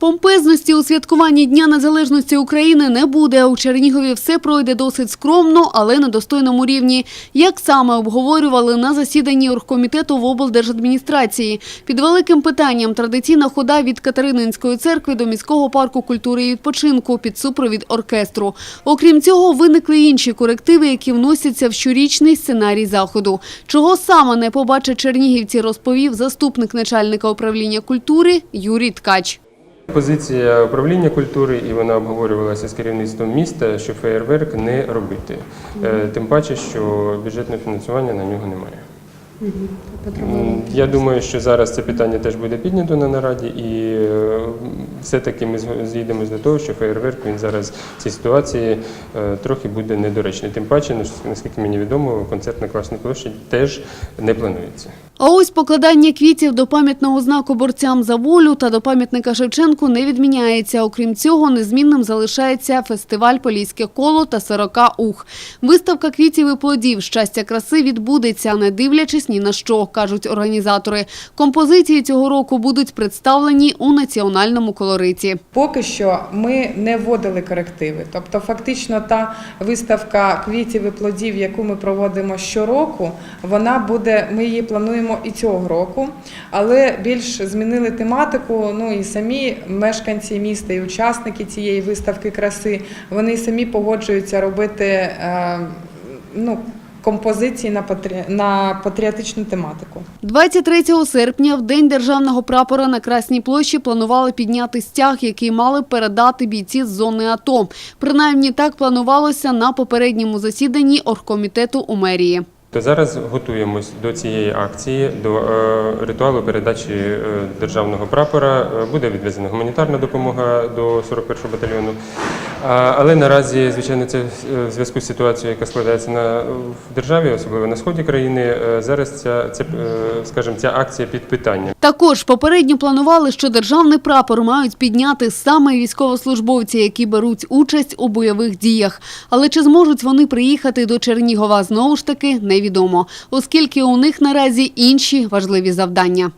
Помпезності у святкуванні Дня Незалежності України не буде. У Чернігові все пройде досить скромно, але на достойному рівні. Як саме обговорювали на засіданні оргкомітету в облдержадміністрації. Під великим питанням традиційна хода від Катерининської церкви до міського парку культури і відпочинку під супровід оркестру. Окрім цього, виникли інші корективи, які вносяться в щорічний сценарій заходу. Чого саме не побачать чернігівці, розповів заступник начальника управління культури Юрій Ткач. Позиція управління культури, і вона обговорювалася з керівництвом міста, що феєрверк не робити. Е, Тим паче, що бюджетного фінансування на нього немає. Я думаю, що зараз це питання теж буде піднято на нараді, і е, все-таки ми зійдемось до того, що феєрверк він зараз в цій ситуації е, трохи буде недоречний. Тим паче, наскільки мені відомо, концерт на Класній площі теж не планується. А ось покладання квітів до пам'ятного знаку борцям за волю та до пам'ятника Шевченку не відміняється. Окрім цього, незмінним залишається фестиваль Поліське коло та сорока ух. Виставка квітів і плодів щастя краси відбудеться, не дивлячись ні на що, кажуть організатори. Композиції цього року будуть представлені у національному колориті. Поки що ми не вводили корективи. Тобто, фактично, та виставка квітів і плодів, яку ми проводимо щороку, вона буде. Ми її плануємо і цього року, але більш змінили тематику. Ну і самі мешканці міста і учасники цієї виставки краси вони самі погоджуються робити. е, Ну, композиції на патрі... на патріотичну тематику. 23 серпня, в день державного прапора на Красній площі, планували підняти стяг, який мали передати бійці з зони АТО. Принаймні так планувалося на попередньому засіданні оргкомітету у мерії. То зараз готуємось до цієї акції, до е, ритуалу передачі е, державного прапора. Е, Буде відвезена гуманітарна допомога до 41-го батальйону. Але наразі, звичайно, це е, в зв'язку з ситуацією, яка складається на в державі, особливо на сході країни. е, Зараз ця, ця, е, скажімо, ця акція під питанням. Також попередньо планували, що державний прапор мають підняти саме військовослужбовці, які беруть участь у бойових діях. Але чи зможуть вони приїхати до Чернігова знову ж таки невідомо, оскільки у них наразі інші важливі завдання.